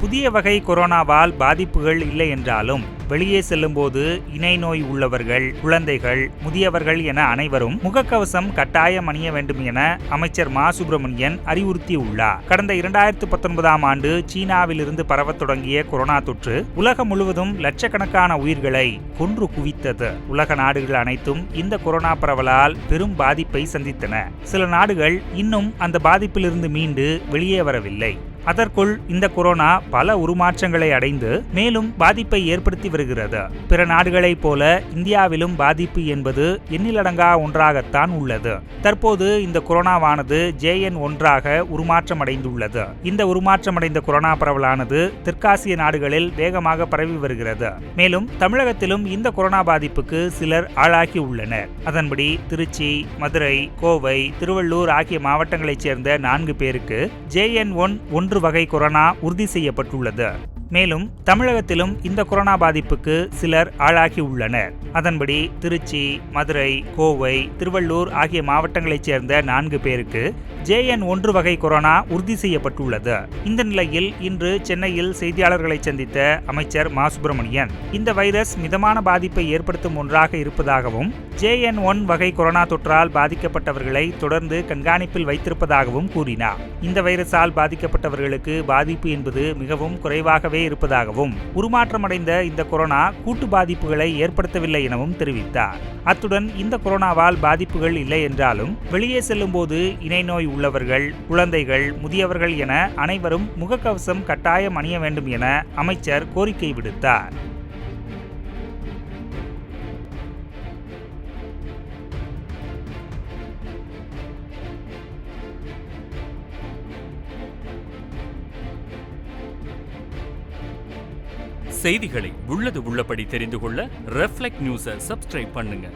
புதிய வகை கொரோனாவால் பாதிப்புகள் இல்லை என்றாலும் வெளியே செல்லும்போது இணை நோய் உள்ளவர்கள் குழந்தைகள் முதியவர்கள் என அனைவரும் முகக்கவசம் கட்டாயம் அணிய வேண்டும் என அமைச்சர் மா. சுப்பிரமணியன் அறிவுறுத்தியுள்ளார். கடந்த இரண்டாயிரத்து பத்தொன்பதாம் ஆண்டு சீனாவிலிருந்து பரவத் தொடங்கிய கொரோனா தொற்று உலகம் முழுவதும் லட்சக்கணக்கான உயிர்களை கொன்று குவித்தது. உலக நாடுகள் அனைத்தும் இந்த கொரோனா பரவலால் பெரும் பாதிப்பை சந்தித்தன. சில நாடுகள் இன்னும் அந்த பாதிப்பிலிருந்து மீண்டு வெளியே வரவில்லை. அதற்குள் இந்த கொரோனா பல உருமாற்றங்களை அடைந்து மேலும் பாதிப்பை ஏற்படுத்தி வருகிறது. பிற நாடுகளைப் போல இந்தியாவிலும் பாதிப்பு என்பது எண்ணிலடங்கா ஒன்றாகத்தான் உள்ளது. தற்போது இந்த கொரோனாவானது ஜேஎன் ஒன்றாக உருமாற்றமடைந்துள்ளது. இந்த உருமாற்றமடைந்த கொரோனா பரவலானது தெற்காசிய நாடுகளில் வேகமாக பரவி வருகிறது. மேலும் தமிழகத்திலும் இந்த கொரோனா பாதிப்புக்கு சிலர் ஆளாகி உள்ளனர் அதன்படி திருச்சி மதுரை கோவை திருவள்ளூர் ஆகிய மாவட்டங்களைச் சேர்ந்த நான்கு பேருக்கு ஜேஎன் ஒன் ஒன்று வகை கொரோனா உறுதி செய்யப்பட்டுள்ளது. மேலும் தமிழகத்திலும் இந்த கொரோனா பாதிப்புக்கு சிலர் ஆளாகி உள்ளனர். அதன்படி திருச்சி மதுரை கோவை திருவள்ளூர் ஆகிய மாவட்டங்களைச் சேர்ந்த நான்கு பேருக்கு ஜேஎன் ஒன்று வகை கொரோனா உறுதி செய்யப்பட்டுள்ளது. இந்த நிலையில் இன்று சென்னையில் செய்தியாளர்களை சந்தித்த அமைச்சர் மா. சுப்பிரமணியன் இந்த வைரஸ் மிதமான பாதிப்பை ஏற்படுத்தும் ஒன்றாக இருப்பதாகவும் ஜேஎன் ஒன் வகை கொரோனா தொற்றால் பாதிக்கப்பட்டவர்களை தொடர்ந்து கண்காணிப்பில் வைத்திருப்பதாகவும் கூறினார். இந்த வைரஸால் பாதிக்கப்பட்டவர்களுக்கு பாதிப்பு என்பது மிகவும் குறைவாகவே இருப்பதாகவும் உருமாற்றமடைந்த இந்த கொரோனா கூட்டு பாதிப்புகளை ஏற்படுத்தவில்லை எனவும் தெரிவித்தார். அத்துடன் இந்த கொரோனாவால் பாதிப்புகள் இல்லை என்றாலும் வெளியே செல்லும்போது இணை நோய் உள்ளவர்கள் குழந்தைகள் முதியவர்கள் என அனைவரும் முகக்கவசம் கட்டாயம் அணிய வேண்டும் என அமைச்சர் கோரிக்கை விடுத்தார். செய்திகளை உள்ளது உள்ளபடி தெரிந்து கொள்ள ரெஃப்ளெக்ட் நியூஸை சப்ஸ்கிரைப் பண்ணுங்க.